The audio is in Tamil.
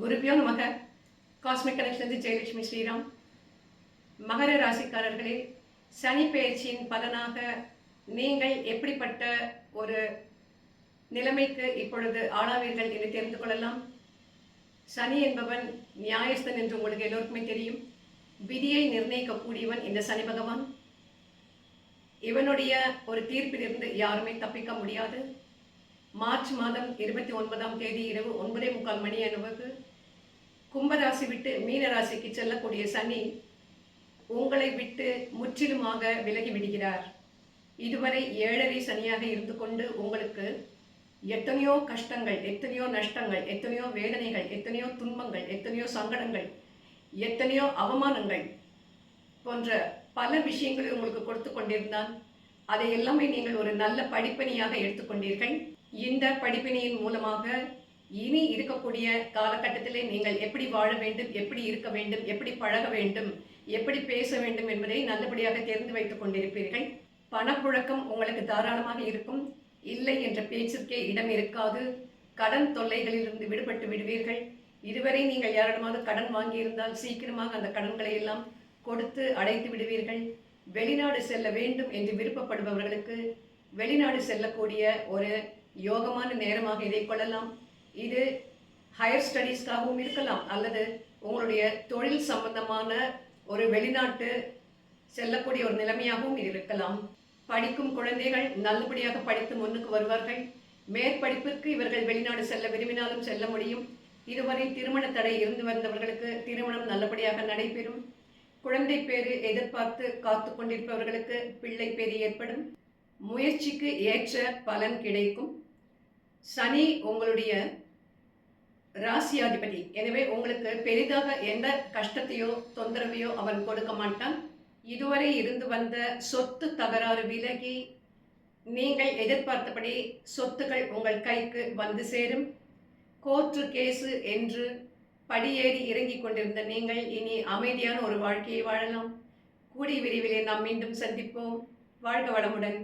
குருபியோ நமக. Cosmic connection Jayalakshmi Sriram. மகர ராசிக்காரர்களே சனி பெயர்ச்சியின் பலனாக நீங்கள் எப்படிப்பட்ட ஒரு நிலைமைக்கு இப்பொழுது ஆளாவீர்கள் என்று தெரிந்து கொள்ளலாம். சனி என்பவன் நியாயஸ்தன் என்று உங்களுக்கு எல்லோருக்குமே தெரியும். விதியை நிர்ணயிக்கக்கூடியவன் இந்த சனி பகவான். இவனுடைய ஒரு தீர்ப்பிலிருந்து யாருமே தப்பிக்க முடியாது. மார்ச் மாதம் இருபத்தி ஒன்பதாம் தேதி இரவு ஒன்பதே முக்கால் மணி அளவுக்கு கும்பராசி விட்டு மீன ராசிக்கு செல்லக்கூடிய சனி உங்களை விட்டு முற்றிலுமாக விலகி விடுகிறார். இதுவரை ஏழரை சனியாக இருந்து கொண்டு உங்களுக்கு எத்தனையோ கஷ்டங்கள் எத்தனையோ நஷ்டங்கள் எத்தனையோ வேதனைகள் எத்தனையோ துன்பங்கள் எத்தனையோ சங்கடங்கள் எத்தனையோ அவமானங்கள் போன்ற பல விஷயங்களை உங்களுக்கு கொடுத்து கொண்டிருந்தான். அதை எல்லாமே நீங்கள் ஒரு நல்ல படிப்பணியாக எடுத்துக்கொண்டீர்கள் இந்த படிப்பினையின் மூலமாக இனி இருக்கக்கூடிய காலகட்டத்திலே நீங்கள் எப்படி வாழ வேண்டும் எப்படி இருக்க வேண்டும் எப்படி பழக வேண்டும் எப்படி பேச வேண்டும் என்பதை நல்லபடியாக தெரிந்து வைத்துக் கொண்டிருப்பீர்கள். பணப்புழக்கம் உங்களுக்கு தாராளமாக இருக்கும். இல்லை என்ற பேச்சிற்கே இடம் இருக்காது. கடன் தொல்லைகளிலிருந்து விடுபட்டு விடுவீர்கள். இதுவரை நீங்கள் யாரிடமாவது கடன் வாங்கியிருந்தால் சீக்கிரமாக அந்த கடன்களை எல்லாம் கொடுத்து அடைத்து விடுவீர்கள். வெளிநாடு செல்ல வேண்டும் என்று விருப்பப்படுபவர்களுக்கு வெளிநாடு செல்லக்கூடிய ஒரு யோகமான நேரமாக இதை கொள்ளலாம். இது ஹையர் ஸ்டடீஸ்க்காகவும் இருக்கலாம். அல்லது உங்களுடைய தொழில் சம்பந்தமான ஒரு வெளிநாட்டு செல்லக்கூடிய ஒரு நிலைமையாகவும் இருக்கலாம். படிக்கும் குழந்தைகள் நல்லபடியாக படித்து முன்னுக்கு வருவார்கள். மேற்படிப்பிற்கு இவர்கள் வெளிநாடு செல்ல விரும்பினாலும் செல்ல முடியும். இதுவரை திருமண தடை இருந்து வந்தவர்களுக்கு திருமணம் நல்லபடியாக நடைபெறும். குழந்தை பேரு எதிர்பார்த்து காத்து கொண்டிருப்பவர்களுக்கு பிள்ளை பேரு ஏற்படும். முயற்சிக்கு ஏற்ற பலன் கிடைக்கும். சனி உங்களுடைய ராசியாதிபதி. எனவே உங்களுக்கு பெரிதாக எந்த கஷ்டத்தையோ தொந்தரவையோ அவன் கொடுக்க மாட்டான் இதுவரை இருந்து வந்த சொத்து தகராறு விலகி நீங்கள் எதிர்பார்த்தபடி சொத்துக்கள் உங்கள் கைக்கு வந்து சேரும். கோர்ட்டு கேஸு என்று படியேறி இறங்கிக் கொண்டிருந்த நீங்கள் இனி அமைதியான ஒரு வாழ்க்கையை வாழலாம். கூடிய விரைவிலே நாம் மீண்டும் சந்திப்போம். வாழ்க வளமுடன்.